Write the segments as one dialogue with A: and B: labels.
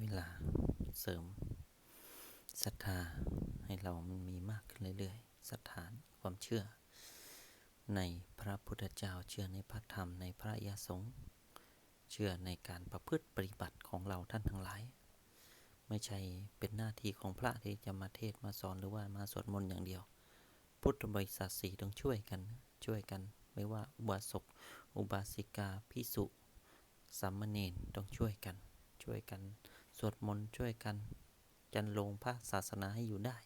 A: เวลาเสริมศรัทธาให้เรามันมีมากขึ้นเรื่อยๆศรัทธาความเชื่อ ในพระพุทธเจ้าเชื่อในพระธรรมในพระยาสงฆ์เชื่อในการประพฤติปฏิบัติของเราท่านทั้งหลาย ไม่ใช่เป็นหน้าที่ของพระที่จะมาเทศน์มาสอนหรือว่ามาสวดมนต์อย่างเดียว พุทธบริษัทสี่ต้องช่วยกันช่วยกัน ไม่ว่าอุบาสกอุบาสิกาพิสุสามมเณรต้องช่วยกันช่วยกัน สวดมนต์ช่วยกัน จันลงพระศาสนาให้อยู่ได้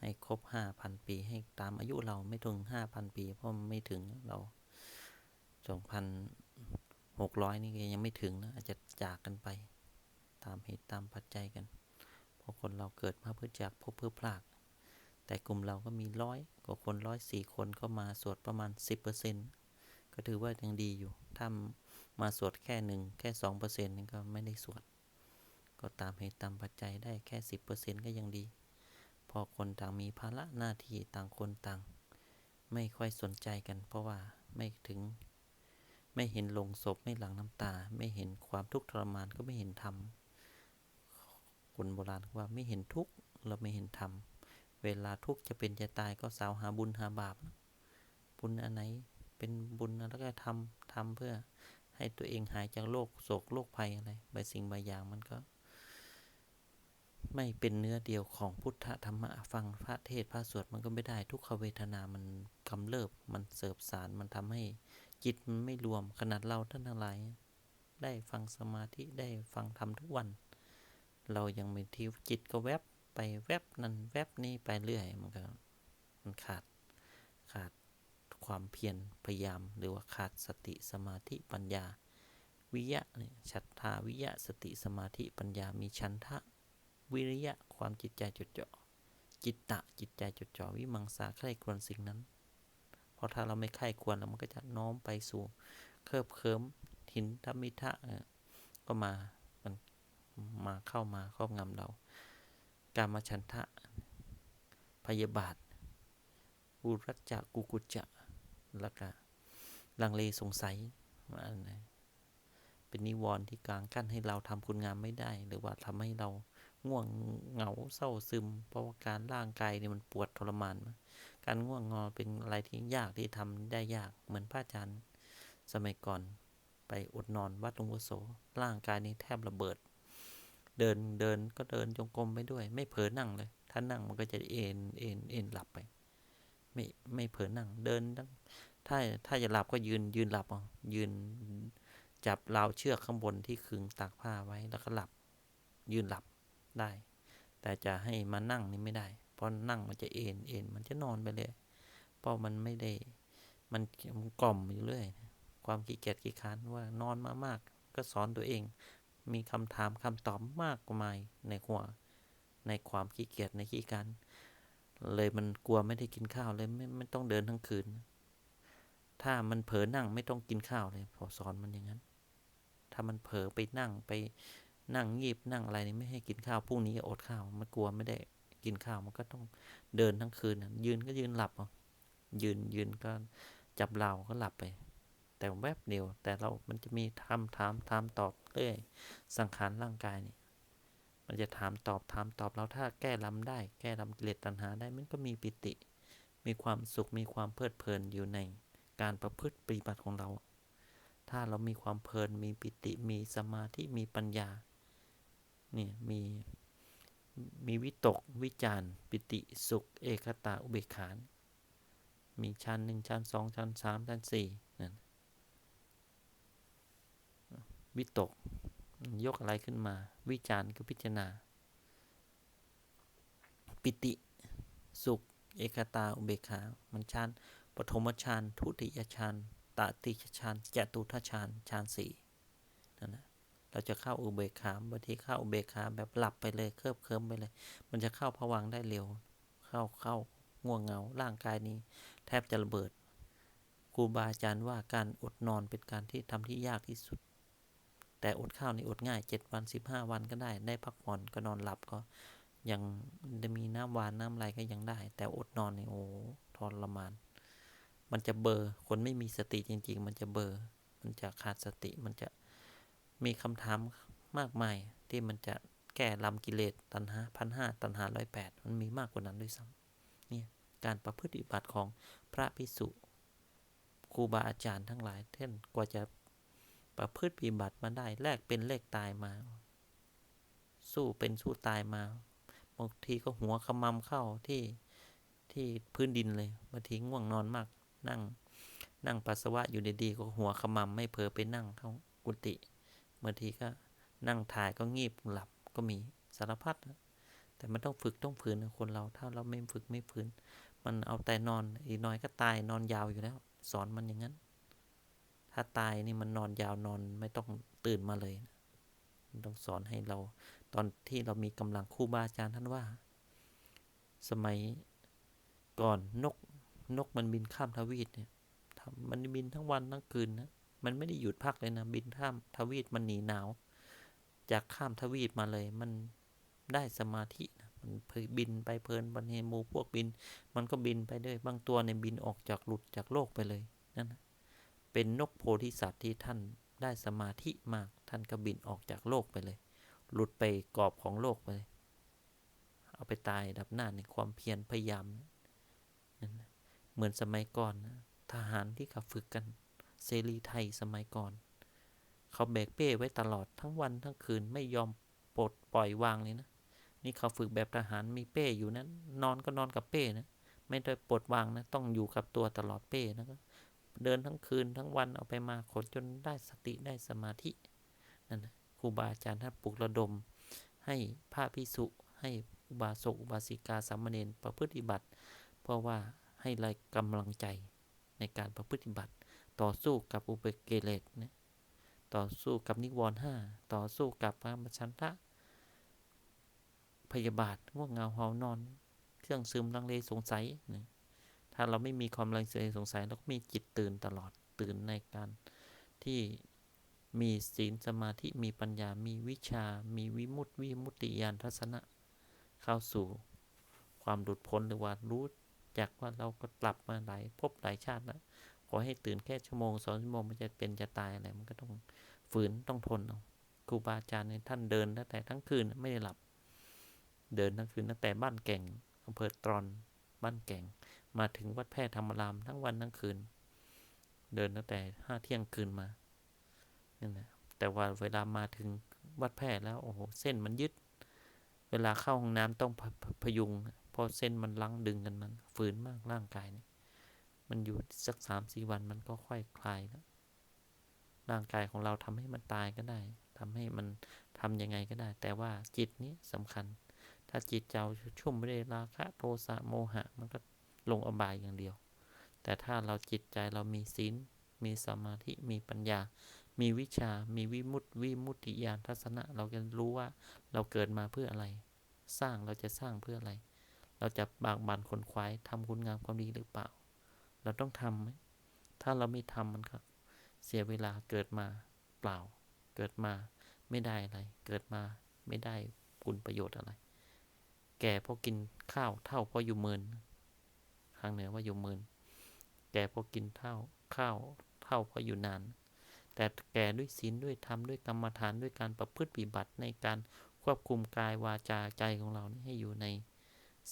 A: ให้ครบห้าพันปีให้ตามอายุเราไม่ถึงห้าพันปี เพราะไม่ถึงเราสองพันหกร้อยนี่ยังไม่ถึงนะอาจจะจากกันไป ตามเหตุตามปัจจัยกัน เพราะคนเราเกิดมาเพื่อจากพบเพื่อพลาก แต่กลุ่มเราก็มีร้อยกว่าคนร้อยสี่คนก็มาสวดประมาณสิบเปอร์เซ็นก็ถือว่ายังดีอยู่ ถ้ามาสวดแค่หนึ่งแค่สองเปอร์เซ็นต์นี่ก็ไม่ได้สวด ก็ตามเหตุตามปัจจัยได้แค่สิบเปอร์เซ็นต์ก็ยังดี พอคนต่างมีภาระหน้าที่ต่างคนต่าง ไม่ค่อยสนใจกัน เพราะว่าไม่ถึง ไม่เห็นลงศพไม่หลังน้ำตา ไม่เห็นความทุกข์ทรมานก็ไม่เห็นธรรมคนโบราณว่าไม่เห็นทุกข์เราไม่เห็นธรรมเวลาทุกข์จะเป็นจะตายก็สาวหาบุญหาบาปบุญอันไหนเป็นบุญแล้วก็ทำทำเพื่อให้ตัวเองหายจากโรคโศกโรคภัยอะไรบางสิ่งบางอย่างมันก็ ไม่เป็นเนื้อเดียวของพุทธธรรมะฟังพระเทศพระสวดมันก็ไม่ได้ทุกขเวทนามันกำเริบมันเสบสารมันทำให้จิตมันไม่รวมขนาดเราท่านทั้งหลาย ได้ฟังสมาธิได้ฟังธรรมทุกวัน เรายังมีที่จิตก็แวบไปแวบนั่นแวบนี้ไปเรื่อยมันก็มันขาดขาดความเพียรพยายาม หรือว่าขาดสติสมาธิปัญญา วิยะเนี่ยฉัตทาวิยะสติสมาธิปัญญามีชันทะ วิริยะความจิตใจจดจ่อจิตตะจิตใจจดจ่อวิมังสาใคร่ควรสิ่งนั้น เพราะถ้าเราไม่ใคร่ควรแล้วมันก็จะน้อมไปสู่เคลิบเคิมหินธรรมิทะก็มามันมาเข้ามาครอบงำเรา การมาชันทะ พยาบาทอุรัจจะกุกุจจะแล้วก็ลังเลสงสัยว่าเป็นนิวรณ์ที่กลางกั้นให้เราทำคุณงามไม่ได้ หรือว่าทำให้เรา ง่วงเหงาเศร้าซึม เพราะว่าการร่างกายเนี่ยมันปวดทรมาน การง่วงงอเป็นอะไรที่ยากที่ทำได้ยากเหมือนพระอาจารย์สมัยก่อนไปอดนอนวัดหลวงพ่อโสร่างกายนี้แทบระเบิด เดินเดินก็เดินจงกรมไปด้วย ไม่เผลอนั่งเลย ถ้านั่งมันก็จะเอ็นเอ็นเอ็นหลับไป ไม่ไม่เผลอนั่งเดินถ้าถ้าจะหลับก็ยืนยืนหลับอะยืนจับราวเชือกข้างบนที่ขึงตากผ้าไว้แล้วก็หลับ ยืนหลับ ได้ แต่จะให้มานั่งนี่ไม่ได้ เพราะนั่งมันจะเอ็นเอ็นมันจะนอนไปเลย เพราะมันไม่ได้ มันมันกล่อมอยู่เรื่อย ความขี้เกียจขี้ค้านว่านอนมามากก็สอนตัวเอง มีคำถามคำตอบมากมายในหัว ในความขี้เกียจในขี้การเลยมันกลัวไม่ได้กินข้าวเลยไม่ไม่ต้องเดินทั้งคืน ถ้ามันเผลอนั่งไม่ต้องกินข้าวเลยพอสอนมันอย่างนั้น ถ้ามันเผลอไปนั่งไป นั่งงีบนั่งอะไรนี่ไม่ให้กินข้าวพรุ่งนี้อดข้าวมันกลัวไม่ได้กินข้าวมันก็ต้องเดินทั้งคืนยืนก็ยืนหลับอะยืนยืนก็จับเราก็หลับไป แต่แวบเดียว แต่เรามันจะมีถามถามถามตอบเรื่อยสังขารร่างกายนี่มันจะถามตอบถามตอบเราถ้าแก้ลำได้ แก้ลำกิเลสตัณหาได้มันก็มีปิติ มีความสุขมีความเพลิดเพลินอยู่ในการประพฤติปฏิบัติของเรา ถ้าเรามีความเพลินมีปิติมีสมาธิมีปัญญา เนี่ยมีมีวิตกวิจารปิติสุข เอกตาอุเบกขามีชั้นหนึ่งชั้นสองชั้นสามชั้นสี่นั่นวิตก ยกอะไรขึ้นมา วิจารณ์คือพิจารณา ปิติสุข เอกตาอุเบกขา มันฌานปฐมฌานทุติยฌานตติยฌานจตุทัชฌานฌานสี่นั่นนะ เราจะเข้าอุเบกขาบางทีเข้าอุเบกขาแบบหลับไปเลยเคลิบเคลิ้มไปเลย มันจะเข้าผวังได้เร็ว เข้าเข้าง่วงเหงาร่างกายนี้ แทบจะระเบิดครูบาอาจารย์ว่าการอดนอนเป็นการที่ทำที่ยากที่สุด แต่อดข้าวนี่อดง่ายเจ็ดวันสิบห้าวันก็ได้ ได้พักผ่อนก็นอนหลับก็ยังจะมีน้ำหวานน้ำอะไรก็ยังได้ แต่อดนอนนี่โอ้ทรมาน มันจะเบอร์คนไม่มีสติจริง ๆ มันจะเบอร์ มันจะขาดสติมันจะ มีคำถามมากมายที่มันจะแก้ลำกิเลสตัณหาพันห้าตัณหาร้อยแปดมันมีมากกว่านั้นด้วยซ้ำเนี่ยการประพฤติบัติของพระภิกษุครูบาอาจารย์ทั้งหลายเท่นกว่าจะประพฤติปฏิบัติมาได้แลกเป็นเลขตายมา สู้เป็นสู้ตายมาบางทีก็หัวขมำเข้าที่ที่พื้นดินเลยบางทีง่วงนอนมาก นั่ง นั่งปัสสาวะอยู่ดีๆก็หัวขมำไม่เผลอไปนั่งเข้ากุฏิ บางทีก็นั่งถ่ายก็งีบหลับก็มีสารพัดแต่มันต้องฝึกต้องฝืนคนเรา ถ้าเราไม่ฝึกไม่ฝืน มันเอาแต่นอนอีน้อยก็ตายนอนยาวอยู่แล้ว สอนมันอย่างนั้น ถ้าตายนี่มันนอนยาวนอนไม่ต้องตื่นมาเลยนะมันต้องสอนให้เรา ตอนที่เรามีกำลังครูบาอาจารย์ท่านว่า สมัยก่อนนกนกมันบินข้ามทวีตเนี่ยทำมันบินทั้งวันทั้งคืนนะ มันไม่ได้หยุดพักเลยนะ บินข้ามทวีตมันหนีหนาว จากข้ามทวีตมาเลย มันได้สมาธินะมันบินไปเพลินบันเฮมูพวกบิน มันก็บินไปด้วยบางตัวในยบินออกจากหลุดจากโลกไปเลยนั่นนะเป็นนกโพธิสัตว์ที่ท่านได้สมาธิมากท่านก็บินออกจากโลกไปเลย หลุดไปกรอบของโลกไปเลยเอาไปตายดับหน้าในความเพียรพยายามนั่นเหมือนสมัยก่อนนะทหารที่เขาฝึกกัน เสรีไทยสมัยก่อน เขาแบกเป้ไว้ตลอดทั้งวันทั้งคืนไม่ยอมปลดปล่อยวางเลยนะ นี่เขาฝึกแบบทหารมีเป้อยู่นั้น นอนก็นอนกับเป้นะ ไม่ได้ปลดวางนะ ต้องอยู่กับตัวตลอดเป้นะก็เดินทั้งคืนทั้งวันเอาไปมาขนจนได้สติได้สมาธินั่นนะครูบาอาจารย์ท่านปลุกระดม ให้พระพิสุให้อุบาสกอุบาสิกาสามเณรประพฤติบัติ เพราะว่าให้แรงกำลังใจในการประพฤติบัติ ต่อสู้กับอุเบกเกเลสนี่ยต่อสู้กับนิวรณ์ห้าต่อสู้กับพระมชันทะ พยาบาทง่วงเงาหานอน เครื่องซึมลังเลสงสัยนี่ยถ้าเราไม่มีความลังเลสงสัยเราก็มีจิตตื่นตลอดตื่นในการที่มีศีลสมาธิมีปัญญา มีวิชา มีวิมุตติวิมุตติญาณทัศนะ เข้าสู่ความหลุดพ้นหรือว่ารู้จากว่าเราก็กลับมาหลายภพหลายชาติแล้ว อให้ตื่นแค่ชั่วโมงสองชั่วโมงมันจะเป็นจะตายอะไรมันก็ต้องฝืนต้องทนเอาครูบาอาจารย์เนี่ยท่านเดินตั้งแต่ทั้งคืนไม่ได้หลับ เดินทั้งคืนตั้งแต่บ้านแก่งอำเภอตรอนบ้านแก่ง มาถึงวัดแพร่ธรรมรามทั้งวันทั้งคืน เดินตั้งแต่ห้าเที่ยงคืนมานี่แหละแต่ว่าเวลามาถึงวัดแพร่แล้วโอ้โหเส้นมันยึด เวลาเข้าห้องน้ำต้องพพพยุงเพราะเส้นมันลังดึงกันมันฝืนมากร่างกายเนี่ย มันอยู่สักสามสี่วันมันก็ค่อยคลายแล้วร่างกายของเราทำให้มันตายก็ได้ทำให้มันทำยังไงก็ได้ แต่ว่าจิตนี้สำคัญ ถ้าจิตเจ้าชุ่มไปด้ราคะโทสะโมหะ มันก็ลงอบายอย่างเดียว แต่ถ้าเราจิตใจเรามีศีลมีสมาธิมีปัญญา มีวิชา มีวิมุตติวิมุตติญาณทัศนะ เราจะรู้ว่าเราเกิดมาเพื่ออะไร สร้างเราจะสร้างเพื่ออะไร เราจะบากบั่นคนควายทำคุณงามความดีหรือเปล่า เราต้องทำไหมถ้าเราไม่ทำมันก็เสียเวลาเกิดมาเปล่า เกิดมาไม่ได้อะไร เกิดมาไม่ได้คุณประโยชน์อะไร แก่เพราะกินข้าวเท่าเพราะอยู่เมินทางเหนือว่าอยู่เมิน แก่เพราะกินเท่าข้าวเท่าเพราะอยู่นาน แต่แก่ด้วยศีลด้วยธรรมด้วยกรรมฐานด้วยการประพฤติปฏิบัติในการควบคุมกายวาจาใจของเราให้อยู่ใน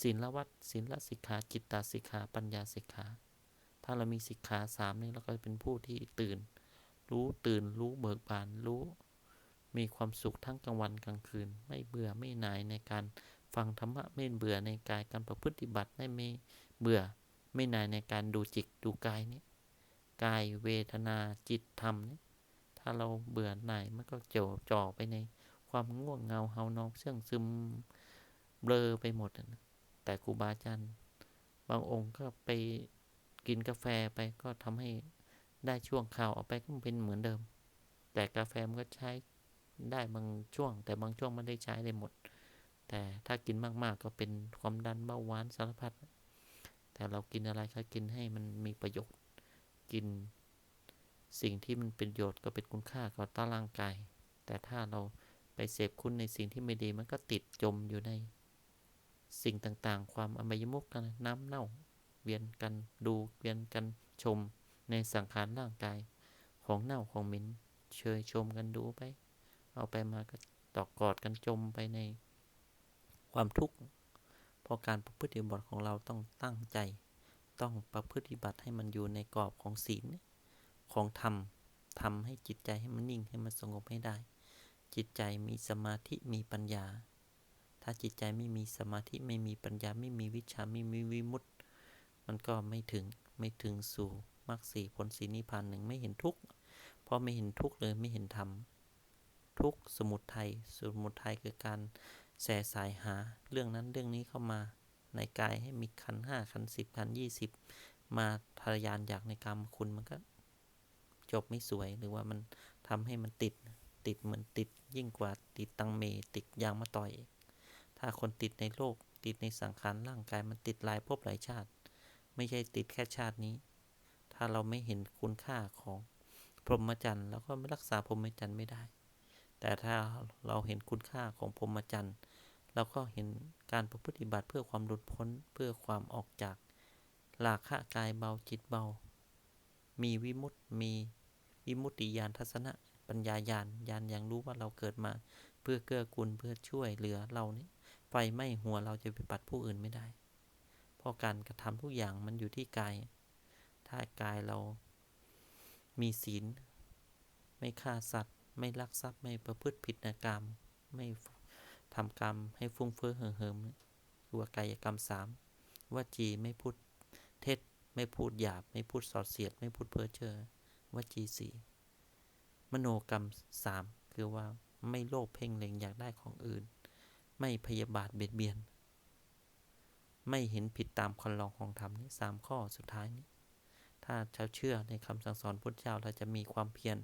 A: ศีลวัดศีลสิกขาจิตตสิกขาปัญญาสิกขา ถ้าเรามีสิกขาสามนี่เราก็เป็นผู้ที่ตื่น รู้ตื่นรู้เบิกบานรู้ มีความสุขทั้งกลางวันกลางคืน ไม่เบื่อไม่หน่ายในการฟังธรรมะไม่เบื่อในกายการประพฤติบัติไม่ไม่เบื่อไม่หน่ายในการดูจิตดูกายนี่กายเวทนาจิตธรรมนี่ถ้าเราเบื่อหน่ายมันก็เจาะจ่อไปในความง่วงเงาเฮานองเสื่องซึมเบลอไปหมดนะแต่ครูบาอาจารย์บางองค์ก็ไป กินกาแฟไปก็ทำให้ได้ช่วงข่าวออกไปก็เป็นเหมือนเดิม แต่กาแฟมันก็ใช้ได้บางช่วง แต่บางช่วงไม่ได้ใช้ได้หมด แต่ถ้ากินมากๆก็เป็นความดันเบาหวานสารพัดแต่เรากินอะไรก็กินให้มันมีประโยชน์ กินสิ่งที่มันเป็นประโยชน์ก็เป็นคุณค่ากับต่อร่างกาย แต่ถ้าเราไปเสพคุณในสิ่งที่ไม่ดีมันก็ติดจมอยู่ใน สิ่งต่างๆ ความอมยมุกกันน้ำเน่า เวียนกันดูเวียนกันชมในสังขารร่างกาย ของเน่าของเหม็นเชยชมกันดูไป เอาไปมาก็ตอกอดกันจมไปในความทุกข์เพราะการประพฤติบัติของเราต้องตั้งใจ ต้องประพฤติบัติให้มันอยู่ในกรอบของศีลของธรรมทำให้จิตใจให้มันนิ่งให้มันสงบให้ได้ จิตใจมีสมาธิมีปัญญา ถ้าจิตใจไม่มีสมาธิไม่มีปัญญาไม่มีวิชาไม่มีวิมุตติ มันก็ไม่ถึงไม่ถึงสู่มรรคสี่ผลสีนิพพานหนึ่งไม่เห็นทุกข์เพราะไม่เห็นทุกข์เลยไม่เห็นธรรมทุกสมุทัยสมุทัยคือการแสสายหาเรื่องนั้นเรื่องนี้เข้ามาในกายให้มีขันห้าขันสิบขันยี่สิบมาทะยานอยากในกรรมคุณมันก็จบไม่สวยหรือว่ามันทำให้มันติดติดเหมือนติดยิ่งกว่าติดตังเมติดยางมาต่อย ถ้าคนติดในโลกติดในสังขารร่างกายมันติดหลายภพหลายชาติ ไม่ใช่ติดแค่ชาตินี้ ถ้าเราไม่เห็นคุณค่าของพรหมจรรย์เราก็ไม่รักษาพรหมจรรย์ไม่ได้ แต่ถ้าเราเห็นคุณค่าของพรหมจรรย์เราก็เห็นการประพฤติบัติเพื่อความหลุดพ้นเพื่อความออกจากหลาคะกายเบาจิตเบา มีวิมุตติมีวิมุตติญาณทัศนะปัญญาญาณญาณอย่างรู้ว่าเราเกิดมา เพื่อเกื้อกูลเพื่อช่วยเหลือเรานี่ไฟไหม้หัวเราจะไปปัดผู้อื่นไม่ได้ ราะการกระทำทุกอย่างมันอยู่ที่กาย ถ้ากายเรามีศีล ไม่ฆ่าสัตว์ ไม่ลักทรัพย์ ไม่ประพฤติผิดนกรรม ไม่ทำกรรมให้ฟุ้งเฟ้อเหิมคือว่ากายกรรมสามว่าจีไม่พูดเท็จ ไม่พูดหยาบ ไม่พูดสอดเสียด ไม่พูดเพ้อเจ้อว่าจีสี่มโนกรรมสามคือว่าไม่โลภเพ่งเล็งอยากได้ของอื่น ไม่พยาบาทเบียดเบียน ไม่เห็นผิดตามคันลองของธรรมนี่สามข้อสุดท้ายนี้ ถ้าชาวเชื่อในคำสั่งสอนพุทธเจ้าเราจะมีความเพียร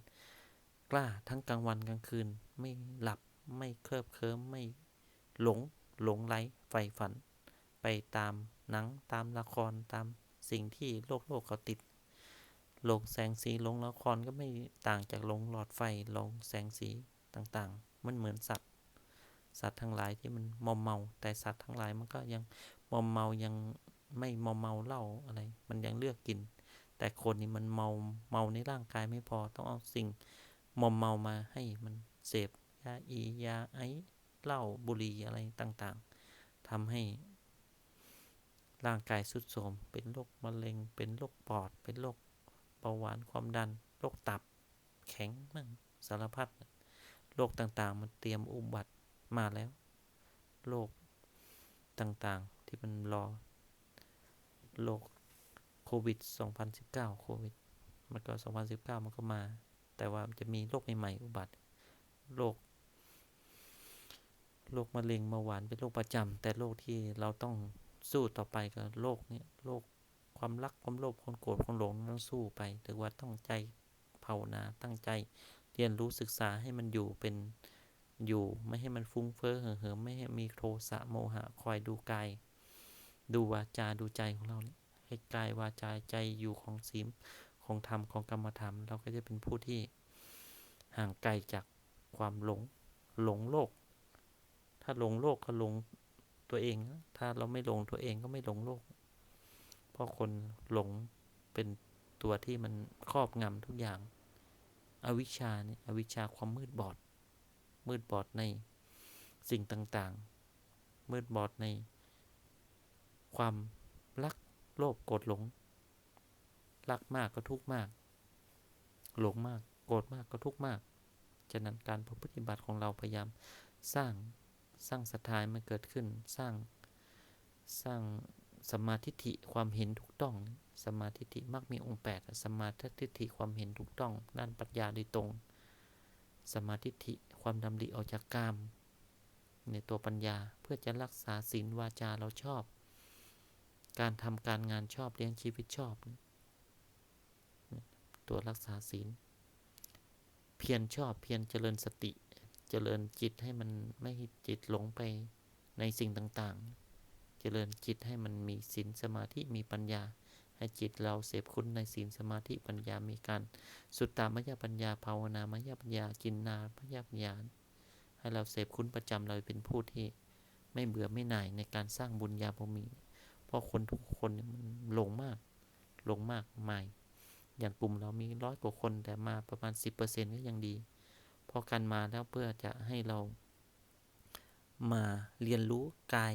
A: กล้าทั้งกลางวันกลางคืน ไม่หลับไม่เคลิบเคลิ้มไม่หลงหลงไหลใฝ่ฝัน ไปตามหนังตามละครตามสิ่งที่โลกโลกเขาติดลงแสงสีลงละครก็ไม่ต่างจากลงหลอดไฟลงแสงสีต่างๆ มันเหมือนสัตว์ สัตว์ทั้งหลายที่มันมอมเมา แต่สัตว์ทั้งหลายมันก็ยัง มอมเมายังไม่มอมเมาเหล้าอะไร มันยังเลือกกิน แต่คนนี่มันเมาเมาในร่างกายไม่พอต้องเอาสิ่งมอมเมามาให้มันเสพยาอียาไอเหล้าบุหรี่อะไรต่างๆทำให้ ร่างกายสุดโทรมเป็นโรคมะเร็ง เป็นโรคปอด เป็นโรคเบาหวานความดันโรคตับแข็งมั่งสารพัดโรคต่างๆ มันเตรียมอุบัติมาแล้วโรค ต่างๆ ที่มันรอโรคโควิด 2019 โควิด มันก็ 2019 มันก็มา แต่ว่าจะมีโรคใหม่ๆ อุบัติโรคโรคมะเร็งมาหวานเป็นโรคประจำแต่โรคที่เราต้องสู้ต่อไปกับโรคเนี่ยโรคความรักความโลภความโกรธความหลงต้องสู้ไป ถือว่าต้องใจภาวนาตั้งใจเรียนรู้ศึกษาให้มันอยู่เป็น อยู่ ไม่ให้มันฟุ้งเฟ้อเห่อเหิมไม่ให้มีโทสะโมหะคอยดูกายดูวาจาดูใจของเราเนี่ยให้กายวาจาใจอยู่ของศีลของธรรมของกรรมธรรม เราก็จะเป็นผู้ที่ห่างไกลจากความหลงหลงโลก ถ้าหลงโลกก็หลงตัวเอง ถ้าเราไม่หลงตัวเองก็ไม่หลงโลก เพราะคนหลงเป็นตัวที่มันครอบงำทุกอย่าง อวิชชาเนี่ยอวิชชาความมืดบอด มืดบอดในสิ่งต่างๆ มืดบอดใน ความรักโลภโกรธหลง รักมากก็ทุกมาก หลงมากโกรธมากก็ทุกมาก ฉะนั้นการปฏิบัติของเราพยายามสร้างสร้างศรัทธามันเกิดขึ้นสร้างสร้างสมาธิิความเห็นถูกต้อง สมาธิิมักมีองค์ 8 สมาธิิความเห็นถูกต้องด้านปัญญาโดยตรง สมาธิิ ความดำริออกจากกาม ในตัวปัญญาเพื่อจะรักษาศีลวาจาเราชอบ การทำการงานชอบเลี้ยงชีวิตชอบ ตัวรักษาศีล เพียรชอบเพียรเจริญสติ เจริญจิตให้มันไม่จิตหลงไปในสิ่งต่างๆ เจริญจิตให้มันมีศีลสมาธิมีปัญญา ให้จิตเราเสพคุณในศีลสมาธิปัญญามีการสุดตามยปัญญาภาวนามยปัญญาจินนามยปัญญาให้เราเสพคุณประจำเราเป็นผู้ที่ไม่เบื่อไม่หน่ายในการสร้างบุญญาบมี เพราะคนทุกคนมันหลงมากหลงมากมายอย่างกลุ่มเรามีร้อยกว่าคนแต่มาประมาณ 10%ก็ยังดีพอกันมาแล้วเพื่อจะให้เรามาเรียนรู้กาย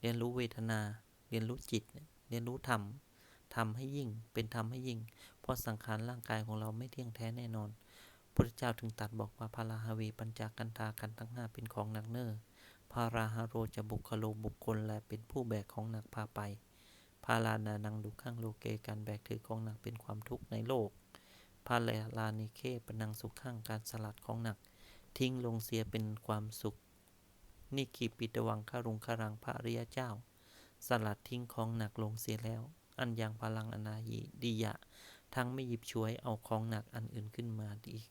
A: เรียนรู้เวทนา เรียนรู้จิต เรียนรู้ธรรม ทำให้ยิ่ง เป็นธรรมให้ยิ่ง เพราะสังขารร่างกายของเราไม่เที่ยงแท้แน่นอน พระเจ้าถึงตรัสบอกว่าพาราหาวีปัญจกันตากันทั้งห้าเป็นของหนักเนอ้อพาราหาโรจะบุคโลบุคคลและเป็นผู้แบกของหนักพาไป พาลานานังดุข้างโลเกการแบกถือของหนักเป็นความทุกข์ในโลก พาเลลานิเคปนังสุขข้างการสลัดของหนัก ทิ้งลงเสียเป็นความสุขนี่ขีปิตวังคารุงคารังพระริยเจ้า สลัดทิ้งของหนักลงเสียแล้ว อันยังพลังอนายีดียะ ทั้งไม่หยิบช่วยเอาของหนักอันอื่นขึ้นมาอีก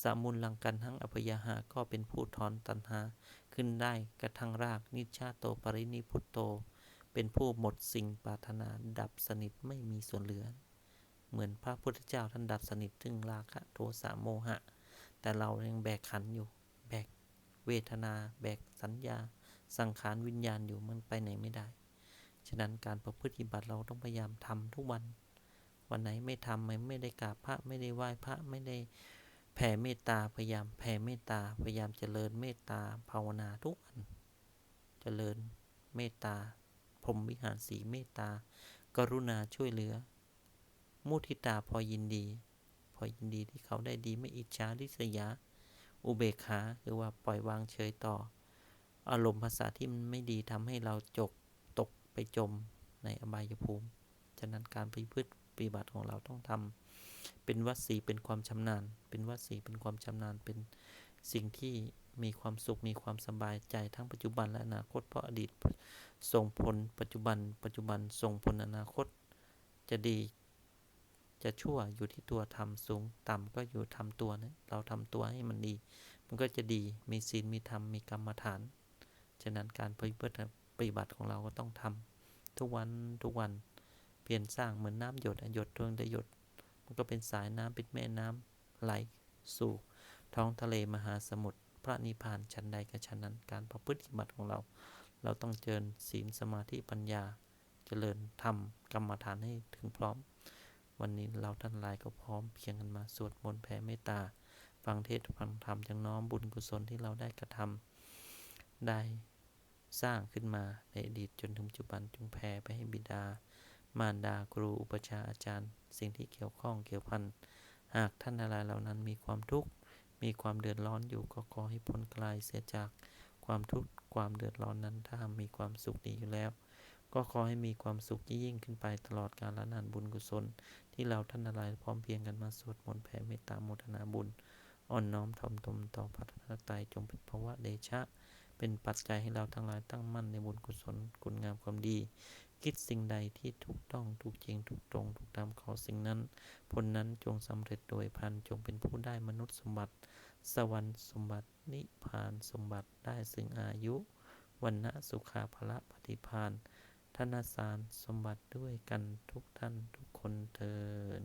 A: สามุลลังกันทั้งอภยหาก็เป็นผู้ถอนตันหาขึ้นได้กระทั่งรากนิชาโตปรินิพุตโต เป็นผู้หมดสิ่งปรารถนาดับสนิทไม่มีส่วนเหลือ เหมือนพระพุทธเจ้าท่านดับสนิทถึงราคะโทสะโมหะ แต่เรายังแบกขันอยู่ แบกเวทนา แบกสัญญา สังขารวิญญาณอยู่มันไปไหนไม่ได้ ฉะนั้นการประพฤติบัติเราต้องพยายามทำทุกวัน วันไหนไม่ทำไม่ไม่ได้กราบพระไม่ได้ไหว้พระไม่ได้แผ่เมตตาพยายามแผ่เมตตาพยายามเจริญเมตตาภาวนาทุกวัน เจริญเมตตาพรมวิหารสีเมตตา กรุณาช่วยเหลือ มุทิตาพอยินดี พอยินดีที่เขาได้ดีไม่อิจฉาริษยา อุเบกขาคือว่าปล่อยวางเฉยต่อ อารมณ์ภาษาที่มันไม่ดีทำให้เราจก ไปจมในอบายภูมิ ฉะนั้นการปฏิพฤติปฏิบัติของเราต้องทำเป็นวัดสีเป็นความชำนาญ เป็นวัดสีเป็นความชำนาญ เป็นสิ่งที่มีความสุขมีความสบายใจทั้งปัจจุบันและอนาคต เพราะอดีตส่งผลปัจจุบัน ปัจจุบันส่งผลอนาคต จะดีจะชั่วอยู่ที่ตัวทำสูงต่ำก็อยู่ทำตัวนะเราทำตัวให้มันดี มันก็จะดีมีศีลมีธรรมมีกรรมฐาน ฉะนั้นการปฏิบัติ ฏิบัติของเราก็ต้องทำทุกวันทุกวันเปลี่ยนสร้างเหมือนน้ำหยดหยดทวงได้หยด มันก็เป็นสายน้ำเป็นแม่น้ำไหลสู่ท้องทะเลมหาสมุทรพระนิพพานชั้นใดก็ชั้นนั้น การประพฤติบัติของเรา เราต้องเจริญศีลสมาธิปัญญา เจริญธรรมกรรมฐานให้ถึงพร้อม วันนี้เราท่านลายก็พร้อมเพียงกันมาสวดมนต์แผ่เมตตาฟังเทศฟังธรรมจังน้อมบุญกุศลที่เราได้กระทำได้ สร้างขึ้นมาในอดีตจนถึงปัจจุบันจงแผ่ไปให้บิดา มารดาครูอุปชาอาจารย์ สิ่งที่เกี่ยวข้องเกี่ยวพันหากท่านอะไรเหล่านั้นมีความทุกข์มีความเดือดร้อนอยู่ก็ขอให้พ้นคลเสียจากความทุกข์ความเดือดร้อนนั้นถ้ามีความสุขดีอยู่แล้ว ก็ขอให้มีความสุขยิ่งขึ้นไปตลอดกาลนานบุญกุศล ที่เราท่านอะไรพร้อมเพียงกันมาสวดมนต์แผ่เมตตาโมทนาบุญอ่อนน้อมถ่อมตนต่อพระนัตรัยจงเป็นภาวะเดชะ เป็นปัจจัยให้เราทั้งหลายตั้งมั่นในบุญกุศลคุณงามความดี คิดสิ่งใดที่ถูกต้องถูกจริงถูกตรง ถูกตามขอสิ่งนั้น ผลนั้นจงสำเร็จโดยพันจงเป็นผู้ได้มนุษย์สมบัติ สวรรค์สมบัตินิพานสมบัติได้ซึ่งอายุวันณะสุขาภละปฏิพานธนาสารสมบัติด้วยกันทุกท่านทุกคนเทิน